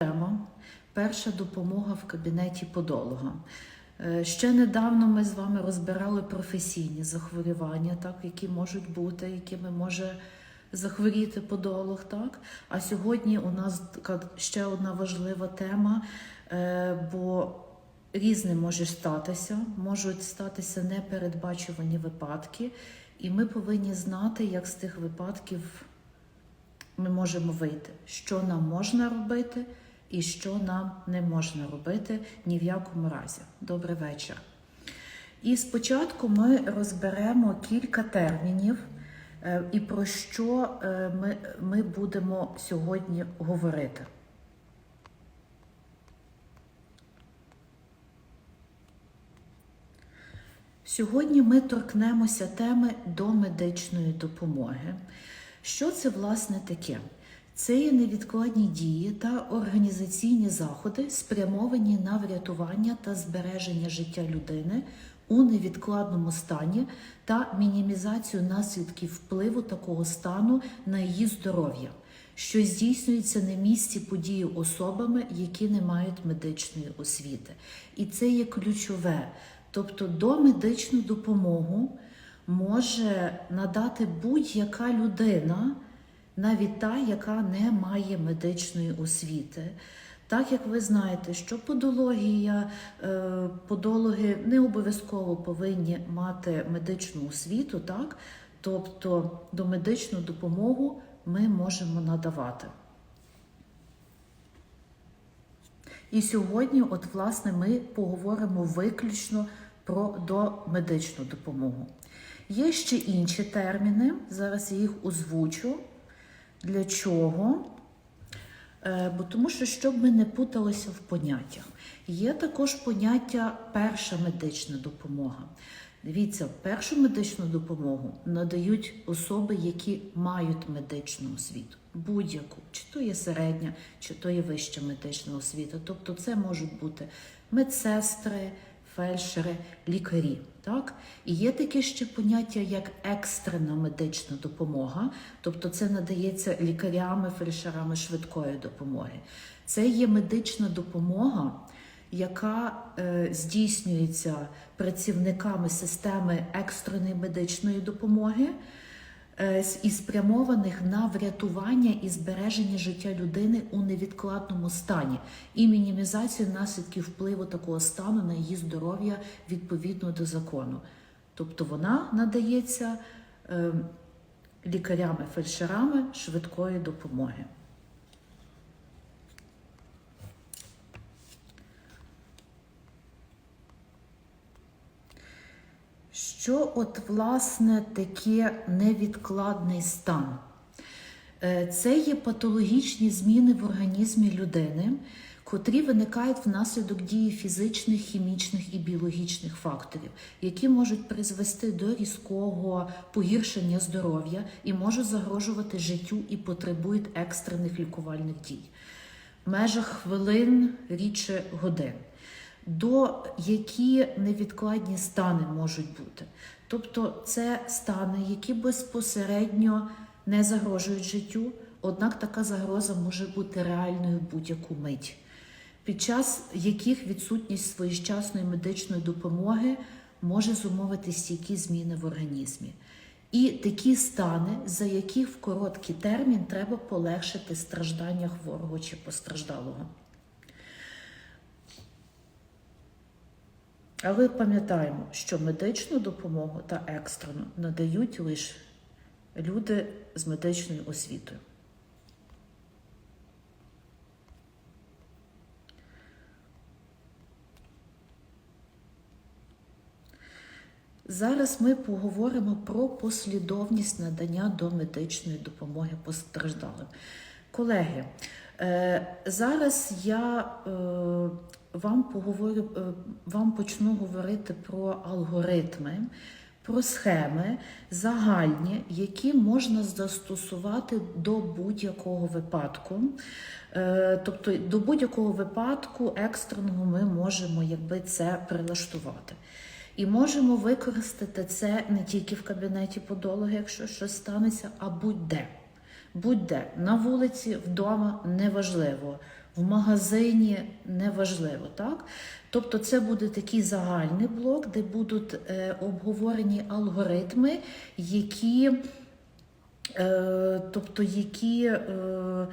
Тема перша допомога в кабінеті подолога. Е, Ще недавно ми з вами розбирали професійні захворювання, так, які можуть бути, якими може захворіти подолог. Так? А сьогодні у нас ще одна важлива тема, е, бо різне може статися, можуть статися непередбачувані випадки, і ми повинні знати, як з тих випадків ми можемо вийти, що нам можна робити і що нам не можна робити ні в якому разі. Добрий вечір. І спочатку ми розберемо кілька термінів, е, і про що е, ми, ми будемо сьогодні говорити. Сьогодні ми торкнемося теми домедичної допомоги. Що це власне таке? Це є невідкладні дії та організаційні заходи, спрямовані на врятування та збереження життя людини у невідкладному стані та мінімізацію наслідків впливу такого стану на її здоров'я, що здійснюється на місці події особами, які не мають медичної освіти. І це є ключове. Тобто домедичну допомогу може надати будь-яка людина, навіть та, яка не має медичної освіти. Так як ви знаєте, що подологія, е, подологи не обов'язково повинні мати медичну освіту, так? тобто домедичну допомогу ми можемо надавати. І сьогодні, от, власне, ми поговоримо виключно про домедичну допомогу. Є ще інші терміни, зараз я їх озвучу. Для чого? Е, Бо тому що, щоб ми не путалися в поняттях. Є також поняття перша медична допомога. Дивіться, першу медичну допомогу надають особи, які мають медичну освіту. Будь-яку, чи то є середня, чи то є вища медична освіта. Тобто це можуть бути медсестри, фельдшери, лікарі. Так? І є таке ще поняття, як екстрена медична допомога, тобто це надається лікарями, фельдшерами швидкої допомоги. Це є медична допомога, яка е, здійснюється працівниками системи екстреної медичної допомоги і спрямованих на врятування і збереження життя людини у невідкладному стані і мінімізацію наслідків впливу такого стану на її здоров'я відповідно до закону. Тобто вона надається е, лікарями, фельдшерами швидкої допомоги. Що от власне таке невідкладний стан? Е, Це є патологічні зміни в організмі людини, котрі виникають внаслідок дії фізичних, хімічних і біологічних факторів, які можуть призвести до різкого погіршення здоров'я і можуть загрожувати життю і потребують екстрених лікувальних дій в межах хвилин, рідше годин. До які невідкладні стани можуть бути. Тобто це стани, які безпосередньо не загрожують життю, однак така загроза може бути реальною будь-яку мить, під час яких відсутність своєчасної медичної допомоги може зумовити стійкі зміни в організмі. І такі стани, за яких в короткий термін треба полегшити страждання хворого чи постраждалого. Але пам'ятаємо, що медичну допомогу та екстрену надають лише люди з медичною освітою. Зараз ми поговоримо про послідовність надання домедичної допомоги постраждалим. Колеги, е, зараз я е, вам поговорю, е, вам почну говорити про алгоритми, про схеми загальні, які можна застосувати до будь-якого випадку. Е, Тобто до будь-якого випадку екстреного ми можемо якби це прилаштувати. І можемо використати це не тільки в кабінеті подолога, якщо щось станеться, а будь-де. Будь-де на вулиці, вдома, неважливо, в магазині неважливо, так? Тобто це буде такий загальний блок, де будуть е, обговорені алгоритми, які, е, тобто, які е,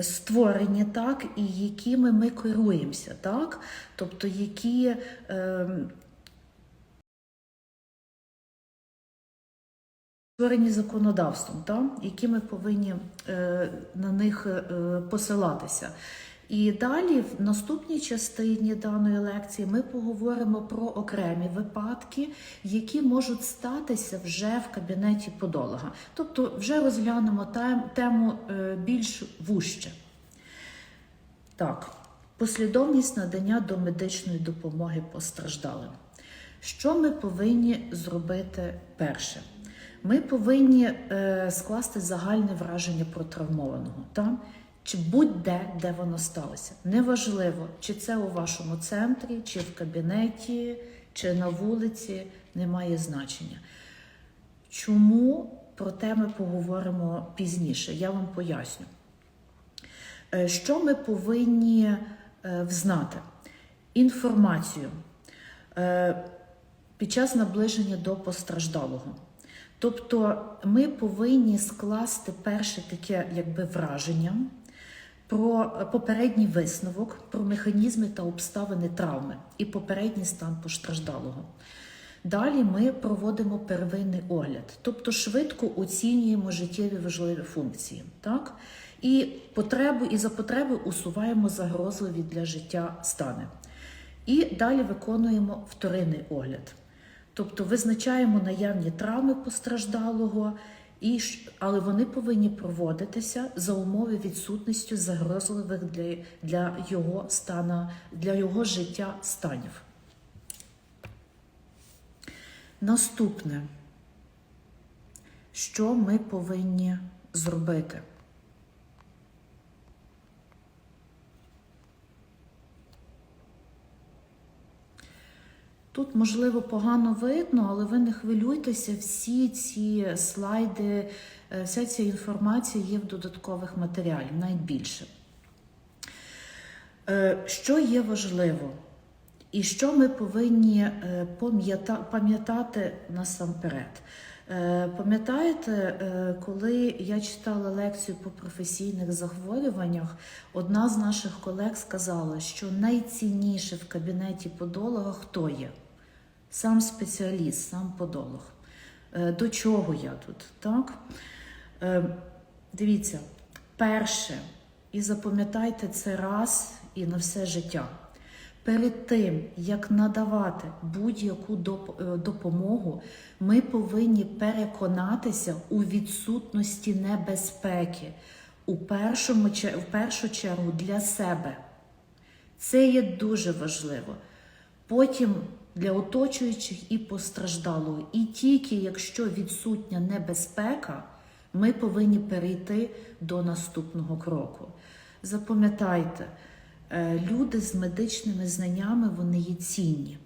створені так, і якими ми керуємося, так? Тобто, які. Е, Створені законодавством, та, які ми повинні е, на них е, посилатися. І далі, в наступній частині даної лекції, ми поговоримо про окремі випадки, які можуть статися вже в кабінеті подолога. Тобто, вже розглянемо тему е, більш вужче. Так, послідовність надання домедичної допомоги постраждалим. Що ми повинні зробити перше? Ми повинні е, скласти загальне враження про травмованого, та? Чи будь-де, де воно сталося. Неважливо, чи це у вашому центрі, чи в кабінеті, чи на вулиці, не має значення. Чому про те ми поговоримо пізніше? Я вам поясню. Е, Що ми повинні е, взнати? Інформацію е, під час наближення до постраждалого. Тобто ми повинні скласти перше таке якби враження про попередній висновок, про механізми та обставини травми і попередній стан постраждалого. Далі ми проводимо первинний огляд, тобто швидко оцінюємо життєві важливі функції, так? І потребу, і за потреби усуваємо загрозливі для життя стани. І далі виконуємо вторинний огляд. Тобто визначаємо наявні травми постраждалого, і, але вони повинні проводитися за умови відсутністю загрозливих для, для, його стана, для його життя станів. Наступне, що ми повинні зробити? Тут, можливо, погано видно, але ви не хвилюйтеся, всі ці слайди, е, вся ця інформація є в додаткових матеріалів, найбільше. Е, Що є важливо? І що ми повинні е, пам'ятати насамперед? Е, Пам'ятаєте, е, коли я читала лекцію по професійних захворюваннях, одна з наших колег сказала, що найцінніше в кабінеті подолога хто є? Сам спеціаліст, сам подолог. Е, До чого я тут? Так? Дивіться, перше, і запам'ятайте це раз і на все життя. Перед тим, як надавати будь-яку е, допомогу, ми повинні переконатися у відсутності небезпеки у першому, в першу чергу для себе. Це є дуже важливо. Потім для оточуючих і постраждалого. І тільки якщо відсутня небезпека, ми повинні перейти до наступного кроку. Запам'ятайте, люди з медичними знаннями вони є цінні.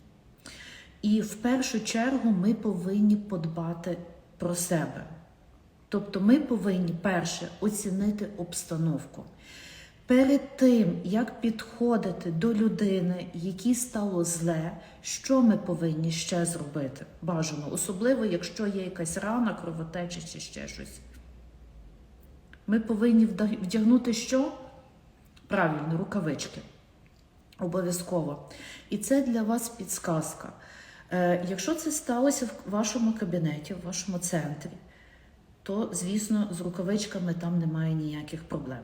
І в першу чергу ми повинні подбати про себе. Тобто ми повинні перше оцінити обстановку. Перед тим, як підходити до людини, якій стало зле, що ми повинні ще зробити? Бажано, особливо, якщо є якась рана, кровотеча чи ще щось. Ми повинні вдягнути що? Правильно, рукавички. Обов'язково. І це для вас підсказка. Е, якщо це сталося в вашому кабінеті, в вашому центрі, то, звісно, з рукавичками там немає ніяких проблем.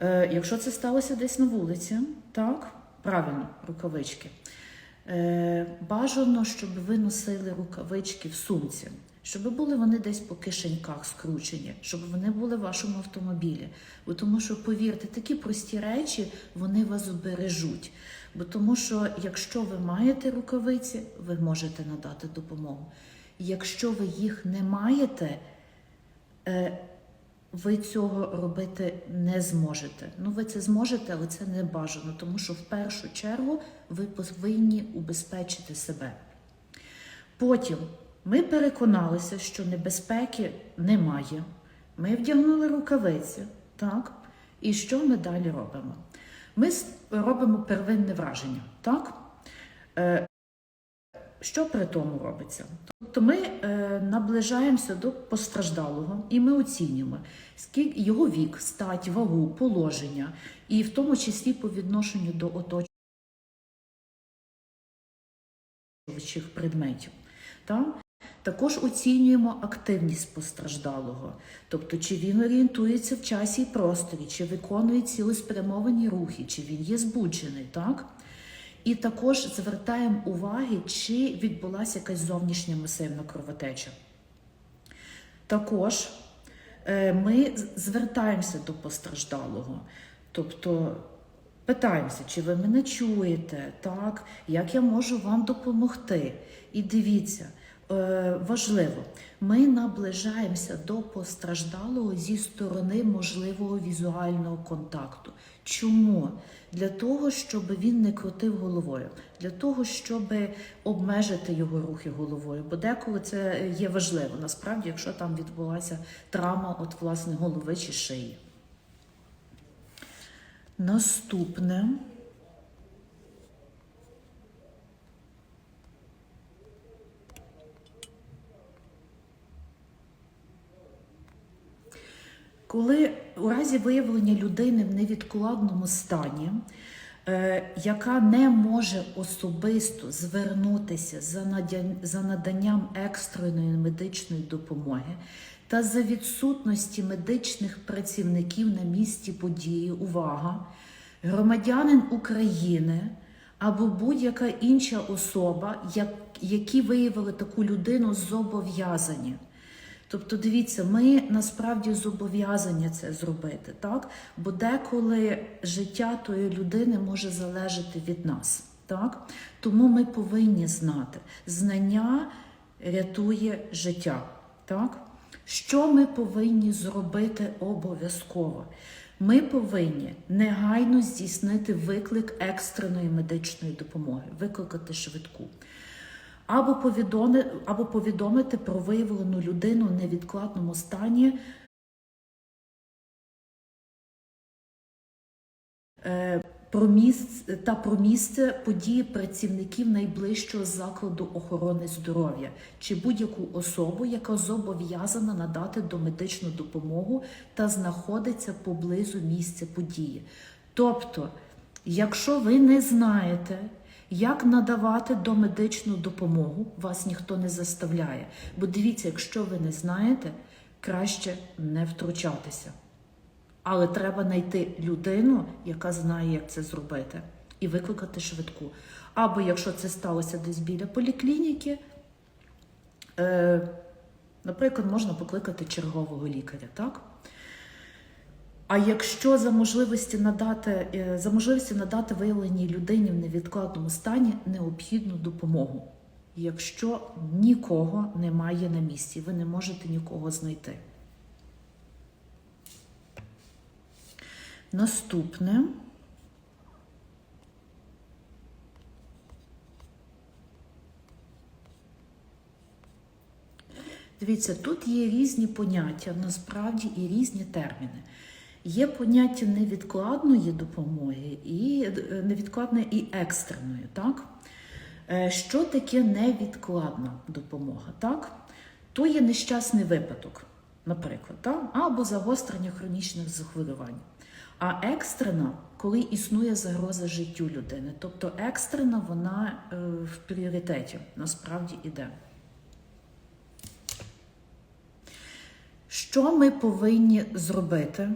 Е, якщо це сталося десь на вулиці, так, правильно, рукавички. Е, бажано, щоб ви носили рукавички в сумці, щоб були вони десь по кишеньках скручені, щоб вони були в вашому автомобілі. Бо тому що, повірте, такі прості речі вони вас збережуть. Бо тому що, якщо ви маєте рукавиці, ви можете надати допомогу. Якщо ви їх не маєте, е, ви цього робити не зможете. Ну, ви це зможете, але це не бажано, тому що в першу чергу ви повинні убезпечити себе. Потім ми переконалися, що небезпеки немає. Ми вдягнули рукавиці, так? І що ми далі робимо? Ми робимо первинне враження, так? Е, Що при тому робиться? Тобто ми е, наближаємося до постраждалого і ми оцінюємо скільки його вік, стать, вагу, положення, і в тому числі по відношенню до оточуючих предметів. Так? Також оцінюємо активність постраждалого, тобто чи він орієнтується в часі і просторі, чи виконує цілеспрямовані рухи, чи він є збуджений, так? І також звертаємо уваги, чи відбулася якась зовнішня масивна кровотеча. Також е, ми звертаємося до постраждалого, тобто питаємося, чи ви мене чуєте, так, як я можу вам допомогти. І дивіться, важливо, ми наближаємося до постраждалого зі сторони можливого візуального контакту. Чому? Для того, щоб він не крутив головою, для того, щоб обмежити його рухи головою. Бо деколи це є важливо, насправді, якщо там відбулася травма от власне голови чи шиї. Наступне. Коли у разі виявлення людини в невідкладному стані, е, яка не може особисто звернутися за наданням екстреної медичної допомоги та за відсутності медичних працівників на місці події, увага, громадянин України або будь-яка інша особа, які виявили таку людину, зобов'язані. Тобто, дивіться, ми насправді зобов'язані це зробити, так? Бо деколи життя тої людини може залежати від нас, так? Тому ми повинні знати, знання рятує життя, так? Що ми повинні зробити обов'язково? Ми повинні негайно здійснити виклик екстреної медичної допомоги, викликати швидку. Або повідомити, або повідомити про виявлену людину в невідкладному стані е, про місце та про місце події працівників найближчого закладу охорони здоров'я чи будь-яку особу, яка зобов'язана надати домедичну допомогу та знаходиться поблизу місця події. Тобто, якщо ви не знаєте, як надавати домедичну допомогу, вас ніхто не заставляє. Бо дивіться, якщо ви не знаєте, краще не втручатися. Але треба знайти людину, яка знає, як це зробити, і викликати швидку. Або якщо це сталося десь біля поліклініки, е, наприклад, можна покликати чергового лікаря, так? А якщо за можливості надати е, за можливості надати виявленій людині в невідкладному стані необхідну допомогу, якщо нікого немає на місці, ви не можете нікого знайти. Наступне. Дивіться, тут є різні поняття, насправді і різні терміни. Є поняття невідкладної допомоги і е, невідкладної і екстреної. Так? Е, Що таке невідкладна допомога? Так? То є нещасний випадок, наприклад, так? або загострення хронічних захворювань. А екстрена, коли існує загроза життю людини. Тобто екстрена вона е, в пріоритеті насправді іде. Що ми повинні зробити?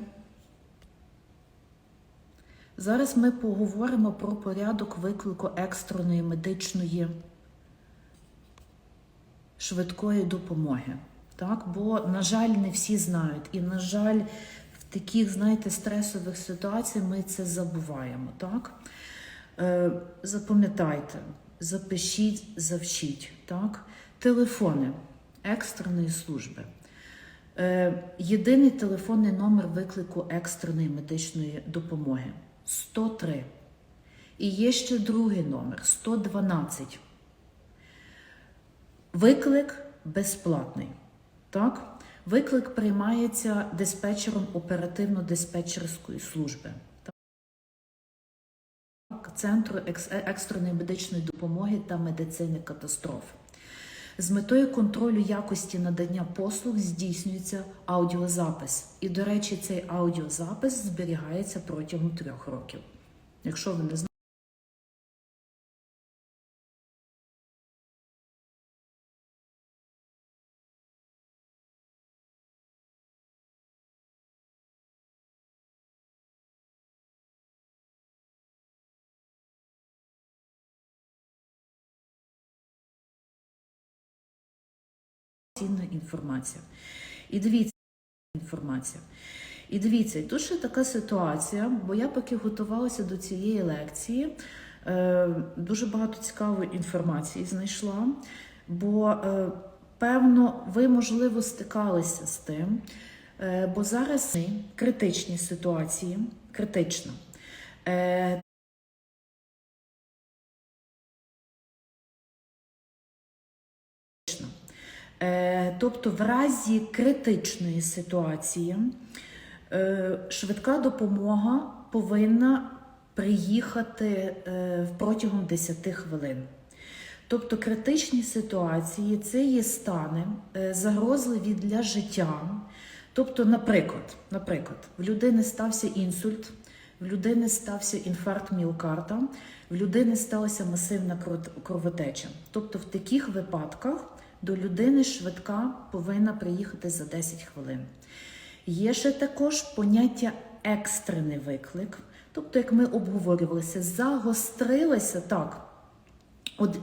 Зараз ми поговоримо про порядок виклику екстреної медичної швидкої допомоги. Так? Бо, на жаль, не всі знають. І, на жаль, в таких, знаєте, стресових ситуаціях ми це забуваємо. Так? Е, запам'ятайте, запишіть, завчіть. Так? Телефони екстреної служби. Е, єдиний телефонний номер виклику екстреної медичної допомоги 103. І є ще другий номер 112. Виклик безплатний. Так? Виклик приймається диспетчером оперативно-диспетчерської служби. Центру е- екстреної медичної допомоги та медицини катастроф. З метою контролю якості надання послуг здійснюється аудіозапис. І, до речі, цей аудіозапис зберігається протягом трьох років. Якщо ви не знаєте, цінна інформація. І дивіться інформація. І дивіться, тут ще така ситуація, бо я поки готувалася до цієї лекції, е, дуже багато цікавої інформації знайшла. Бо, е, певно, ви, можливо, стикалися з тим, е, бо зараз критичні ситуації, критично. Тобто, в разі критичної ситуації е, швидка допомога повинна приїхати е, протягом 10 хвилин. Тобто критичні ситуації це є стани е, загрозливі для життя. Тобто, наприклад, наприклад, в людини стався інсульт, в людини стався інфаркт міокарда, в людини сталася масивна кровотеча. Тобто, в таких випадках до людини швидка повинна приїхати за 10 хвилин. Є ще також поняття екстрений виклик. Тобто, як ми обговорювалися, загострилися так. От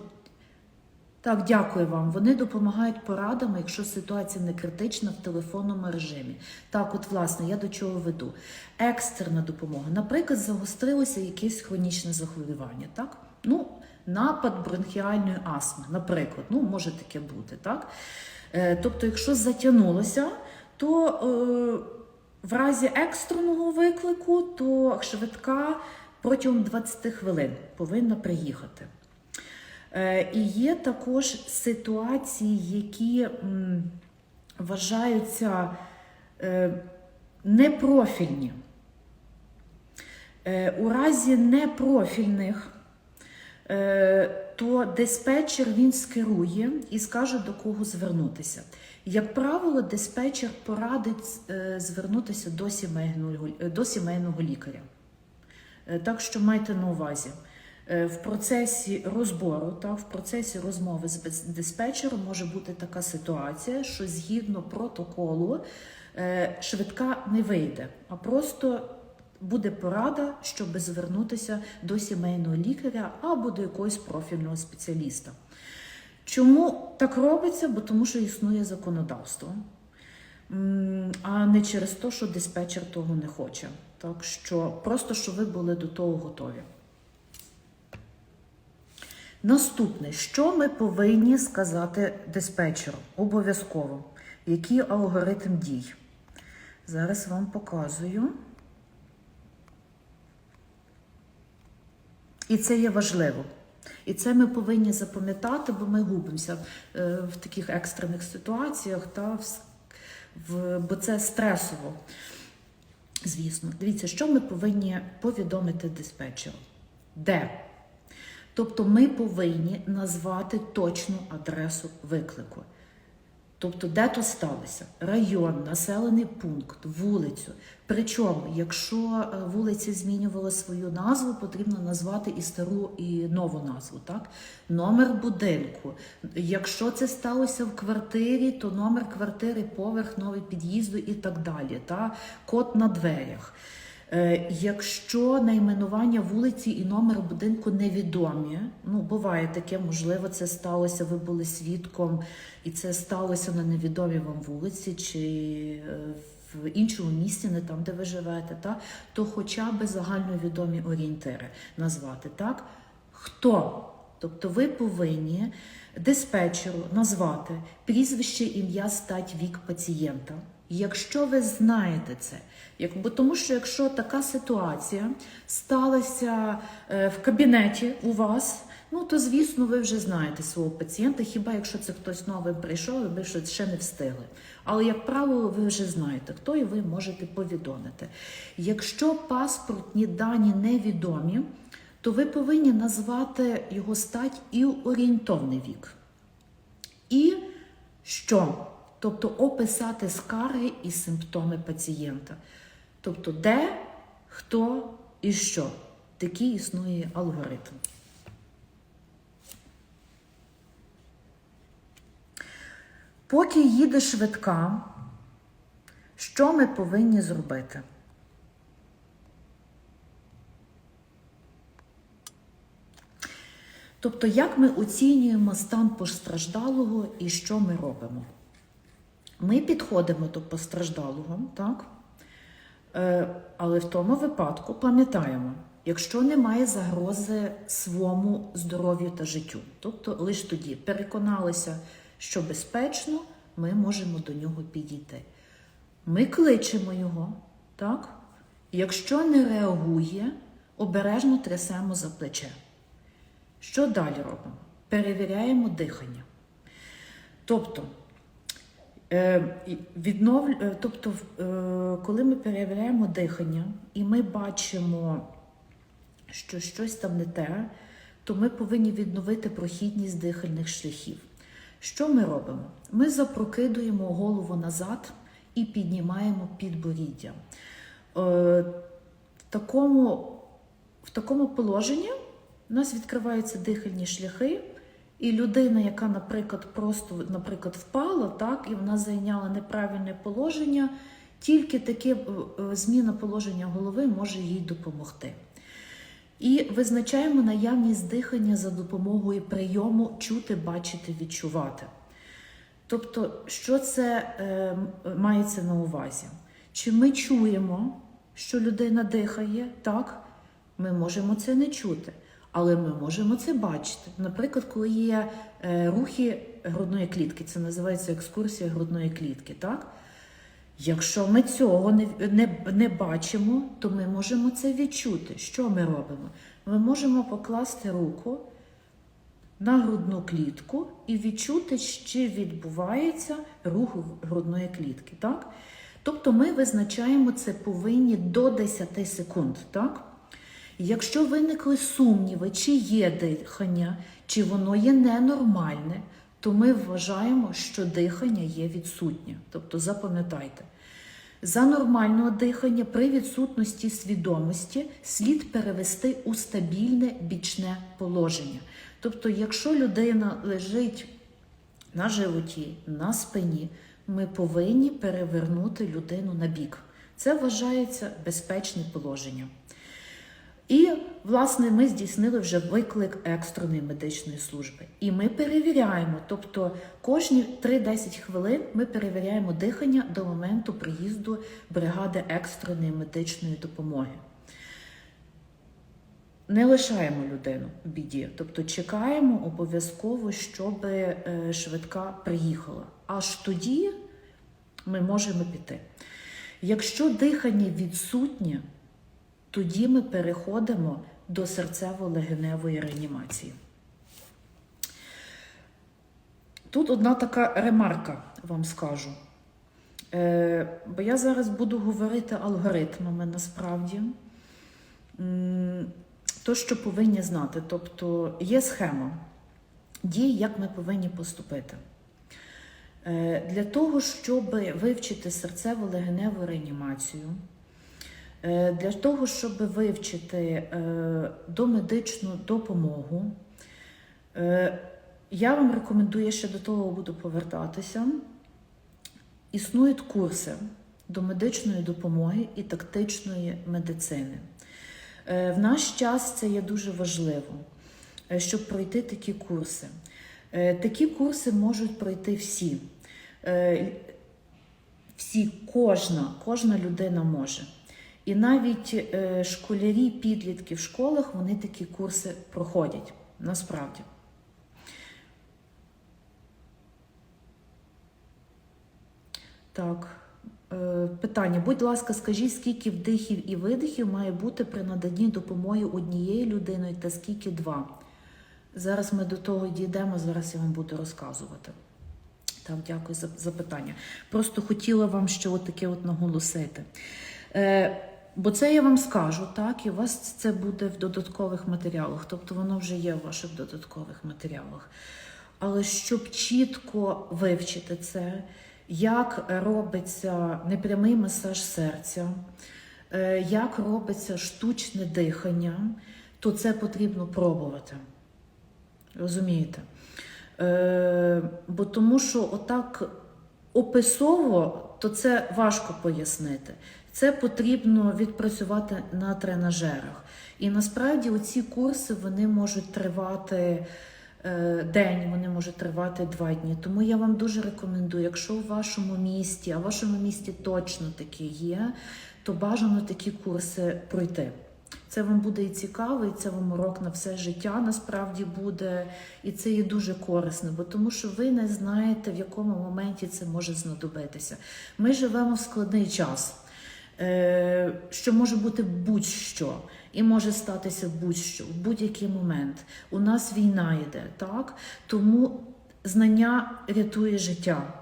так, дякую вам. Вони допомагають порадами, якщо ситуація не критична в телефонному режимі. Так, от, власне, я до чого веду. Екстрена допомога. Наприклад, загострилося якесь хронічне захворювання, так? Ну, напад бронхіальної астми, наприклад, ну, може таке бути, так? Е, тобто, якщо затягнулося, то е, в разі екстреного виклику, то швидка протягом 20 хвилин повинна приїхати. Е, І є також ситуації, які вважаються непрофільні. У разі непрофільних, то диспетчер він скерує і скаже, до кого звернутися. Як правило, диспетчер порадить е, звернутися до сімейного, е, до сімейного лікаря. Е, Так що майте на увазі. Е, В процесі розбору та в процесі розмови з диспетчером може бути така ситуація, що згідно протоколу е, швидка не вийде, а просто буде порада, щоб звернутися до сімейного лікаря або до якогось профільного спеціаліста. Чому так робиться? Бо тому, що існує законодавство, а не через те, що диспетчер того не хоче. Так що просто щоб ви були до того готові. Наступне, що ми повинні сказати диспетчеру? Обов'язково. Який алгоритм дій? Зараз вам показую. І це є важливо. І це ми повинні запам'ятати, бо ми губимося е, в таких екстрених ситуаціях, та в, бо це стресово. Звісно, дивіться, що ми повинні повідомити диспетчеру. Де? Тобто ми повинні назвати точну адресу виклику. Тобто, де то сталося? Район, населений пункт, вулицю. Причому, якщо е, вулиця змінювала свою назву, потрібно назвати і стару, і нову назву. Так? Номер будинку. Якщо це сталося в квартирі, то номер квартири, поверх, новий під'їзду і так далі. Та? Код на дверях. Е, Якщо найменування вулиці і номер будинку невідомі, ну буває таке, можливо, це сталося, ви були свідком, і це сталося на невідомій вам вулиці чи е, в іншому місці, не там, де ви живете, та, то хоча б загальновідомі орієнтири назвати. так? Хто? Тобто ви повинні диспетчеру назвати прізвище, ім'я, стать, вік пацієнта. Якщо ви знаєте це, як, бо тому що якщо така ситуація сталася е, в кабінеті у вас, ну то звісно ви вже знаєте свого пацієнта, хіба якщо це хтось новий прийшов, ви ще- ще не встигли. Але, як правило, ви вже знаєте, хто і ви можете повідомити. Якщо паспортні дані невідомі, то ви повинні назвати його стать і орієнтовний вік. І що? Тобто описати скарги і симптоми пацієнта. Тобто, де, хто і що. Такий існує алгоритм. Поки їде швидка, що ми повинні зробити? Тобто, як ми оцінюємо стан постраждалого і що ми робимо? Ми підходимо до постраждалого, так? Е, але в тому випадку пам'ятаємо, якщо немає загрози своєму здоров'ю та життю, тобто лише тоді переконалися, що безпечно, ми можемо до нього підійти. Ми кличемо його, так? Якщо не реагує, обережно трясемо за плече. Що далі робимо? Перевіряємо дихання. Тобто, віднов... е, тобто е, коли ми перевіряємо дихання і ми бачимо, що щось там не те, то ми повинні відновити прохідність дихальних шляхів. Що ми робимо? Ми запрокидуємо голову назад і піднімаємо підборіддя. Е, В такому, в такому положенні у нас відкриваються дихальні шляхи, і людина, яка, наприклад, просто наприклад, впала, так, і вона зайняла неправильне положення, тільки таке е, е, зміна положення голови може їй допомогти. І визначаємо наявність дихання за допомогою прийому чути, бачити, відчувати. Тобто, що це е, мається на увазі? Чи ми чуємо, що людина дихає? Так, ми можемо це не чути, але ми можемо це бачити. Наприклад, коли є е, рухи грудної клітки, це називається екскурсія грудної клітки. так? Якщо ми цього не, не, не бачимо, то ми можемо це відчути. Що ми робимо? Ми можемо покласти руку на грудну клітку і відчути, чи відбувається рух грудної клітки. Так? Тобто ми визначаємо це повинні до 10 секунд. Так? Якщо виникли сумніви, чи є дихання, чи воно є ненормальне, то ми вважаємо, що дихання є відсутнє. Тобто запам'ятайте, за нормального дихання при відсутності свідомості слід перевести у стабільне бічне положення. Тобто, якщо людина лежить на животі, на спині, ми повинні перевернути людину на бік. Це вважається безпечне положення. І, власне, ми здійснили вже виклик екстреної медичної служби. І ми перевіряємо, тобто кожні 3-10 хвилин ми перевіряємо дихання до моменту приїзду бригади екстреної медичної допомоги. Не лишаємо людину в біді, тобто чекаємо обов'язково, щоб е, швидка приїхала. Аж тоді ми можемо піти. Якщо дихання відсутнє, тоді ми переходимо до серцево-легеневої реанімації. Тут одна така ремарка вам скажу. Е, бо я зараз буду говорити алгоритмами насправді. То, що повинні знати, тобто є схема дій, як ми повинні поступити. Е, Для того, щоб вивчити серцево-легеневу реанімацію, Для того, щоб вивчити е, домедичну допомогу, е, я вам рекомендую, ще до того буду повертатися. Існують курси домедичної допомоги і тактичної медицини. Е, В наш час це є дуже важливо, е, щоб пройти такі курси. Е, Такі курси можуть пройти всі. Е, Всі, кожна, кожна людина може. І навіть е, школярі, підлітки в школах вони такі курси проходять насправді. Так, е, питання. Будь ласка, скажіть, скільки вдихів і видихів має бути при наданні допомоги однією людиною та скільки два? Зараз ми до того дійдемо, зараз я вам буду розказувати. Так, дякую за запитання. Просто хотіла вам ще от таке от наголосити. Е, Бо це я вам скажу, так, і у вас це буде в додаткових матеріалах, тобто воно вже є в ваших додаткових матеріалах. Але щоб чітко вивчити це, як робиться непрямий масаж серця, е, як робиться штучне дихання, то це потрібно пробувати. Розумієте? Е, бо тому що отак описово, то це важко пояснити. Це потрібно відпрацювати на тренажерах. І насправді оці курси вони можуть тривати е, день, вони можуть тривати два дні. Тому я вам дуже рекомендую, якщо в вашому місті, а в вашому місті точно такі є, то бажано такі курси пройти. Це вам буде і цікаво, і це вам урок на все життя насправді буде. І це є дуже корисно, бо тому що ви не знаєте, в якому моменті це може знадобитися. Ми живемо в складний час, що може бути будь-що, і може статися будь-що в будь-який момент. У нас війна йде, так? Тому знання рятує життя.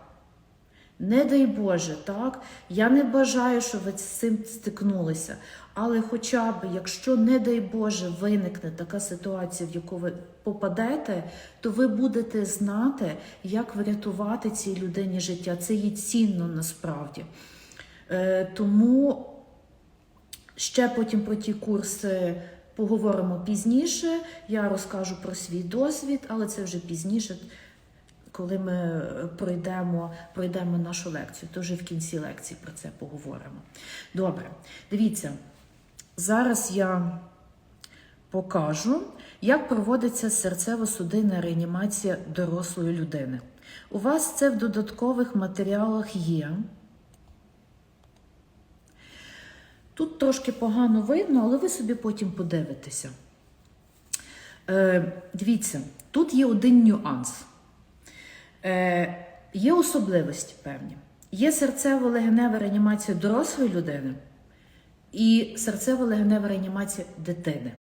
Не дай Боже, так? Я не бажаю, щоб ви з цим стикнулися. Але хоча б, якщо, не дай Боже, виникне така ситуація, в яку ви попадете, то ви будете знати, як врятувати цій людині життя. Це є цінно насправді. Е, тому ще потім про ті курси поговоримо пізніше. Я розкажу про свій досвід, але це вже пізніше коли ми пройдемо, пройдемо нашу лекцію, то вже в кінці лекції про це поговоримо. Добре, дивіться, зараз я покажу, як проводиться серцево-судинна реанімація дорослої людини. У вас це в додаткових матеріалах є. Тут трошки погано видно, але ви собі потім подивитеся. Е, дивіться, тут є один нюанс. Е, є особливості певні. Є серцево-легенева реанімація дорослої людини і серцево-легенева реанімація дитини.